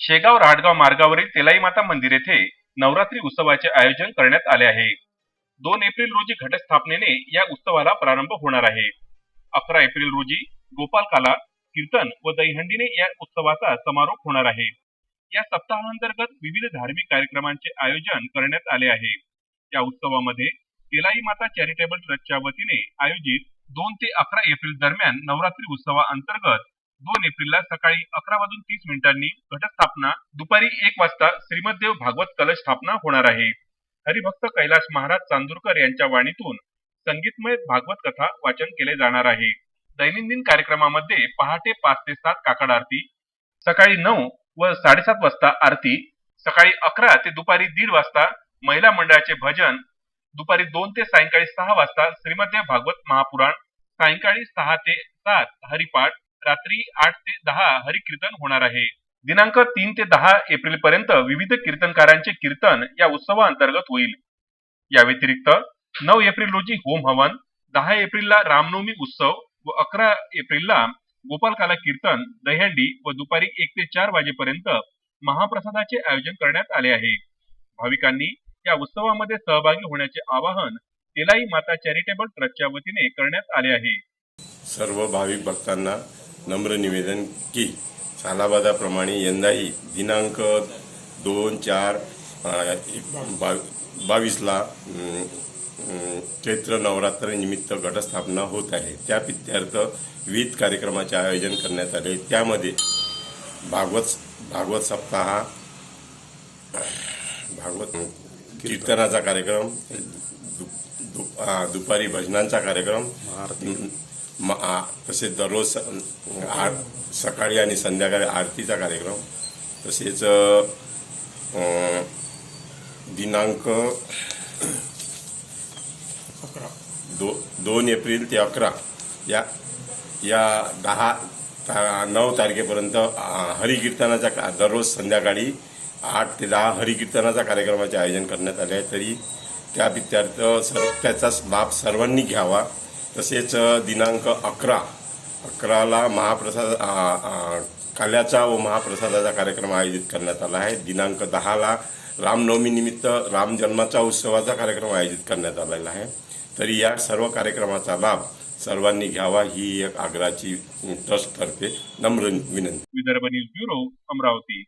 शेगाव राडगाव मार्गावरील तेलाई माता मंदिर येथे नवरात्री उत्सवाचे आयोजन करण्यात आले आहे. दोन एप्रिल रोजी घटस्थापनेने या उत्सवाला प्रारंभ होणार आहे. अकरा एप्रिल रोजी गोपालकाला कीर्तन व दहीहंडीने या उत्सवाचा समारोप होणार आहे. या सप्ताहांतर्गत विविध धार्मिक कार्यक्रमांचे आयोजन करण्यात आले आहे. या उत्सवामध्ये तेलाई माता चॅरिटेबल ट्रस्टच्या वतीने आयोजित दोन ते अकरा एप्रिल दरम्यान नवरात्री उत्सवाअंतर्गत दोन एप्रिलला सकाळी अकरा वाजून तीस मिनिटांनी घटस्थापना दुपारी एक वाजता श्रीमद्देव भागवत कलश स्थापना होणार आहे. हरिभक्त कैलाश महाराज चांदूरकर यांच्या वाणीतून संगीतमय भागवत कथा वाचन केले जाणार आहे. दैनंदिन कार्यक्रमामध्ये पहाटे पाच ते सात काकड आरती सकाळी नऊ व साडेसात वाजता आरती सकाळी अकरा ते दुपारी दीड वाजता महिला मंडळाचे भजन दुपारी दोन ते सायंकाळी सहा वाजता श्रीमद्देव भागवत महापुराण सायंकाळी सहा ते सात हरिपाठ रात्री आठ ते दहा हरिकीर्तन होणार आहे. दिनांक तीन ते दहा एप्रिल पर्यंत विविध कीर्तनकारांचे कीर्तन या उत्सवाअंतर्गत होईल. या व्यतिरिक्त नऊ एप्रिल रोजी होम हवन दहा एप्रिलला रामनवमी उत्सव व अकरा एप्रिलला गोपालकाला कीर्तन दहीहंडी व दुपारी एक ते चार वाजेपर्यंत महाप्रसादाचे आयोजन करण्यात आले आहे. भाविकांनी या उत्सवामध्ये सहभागी होण्याचे आवाहन तेलाई माता चॅरिटेबल ट्रस्टच्या वतीने करण्यात आले आहे. सर्व भाविक भक्तांना नम्र निवेदन की सालाबादाप्रमाणे यंदाही दिनांक दोन चार बा- बावीसला चैत्र नवरात्रनिमित्त गटस्थापना घटस्थापना होत आहे. त्या पित्यार्थ विविध कार्यक्रमाचे आयोजन करण्यात आले. त्यामध्ये भागवत भागवत सप्ताह भागवत कीर्तनाचा कार्यक्रम दु- दुप दुपारी भजनांचा कार्यक्रम म- आ- तसेच दररोज स- आर सकाळी आणि संध्याकाळी आरतीचा कार्यक्रम. तसेच दिनांक दिनांक दो दोन एप्रिल ते अकरा. या या दहा ता- नऊ तारखेपर्यंत हरिकीर्तनाचा का- दररोज संध्याकाळी आठ ते दहा हरिकीर्तनाचा कार्यक्रमाचे आयोजन करण्यात आले आहे. तरी त्या विद्यार्थ सर त्याचा लाभ सर्वांनी घ्यावा. तसेच दिनांक अकरा. अकराला महाप्रसाद काल्याचा व महाप्रसादाचा कार्यक्रम आयोजित करण्यात आला आहे. दिनांक दहाला रामनवमी निमित्त राम उत्सवाचा कार्यक्रम आयोजित करण्यात आलेला आहे. तरी या सर्व कार्यक्रमाचा लाभ सर्वांनी घ्यावा ही एक आग्रहाची ट्रस्टतर्फे नम्र विनंती. Vidarbha news bureau Amravati.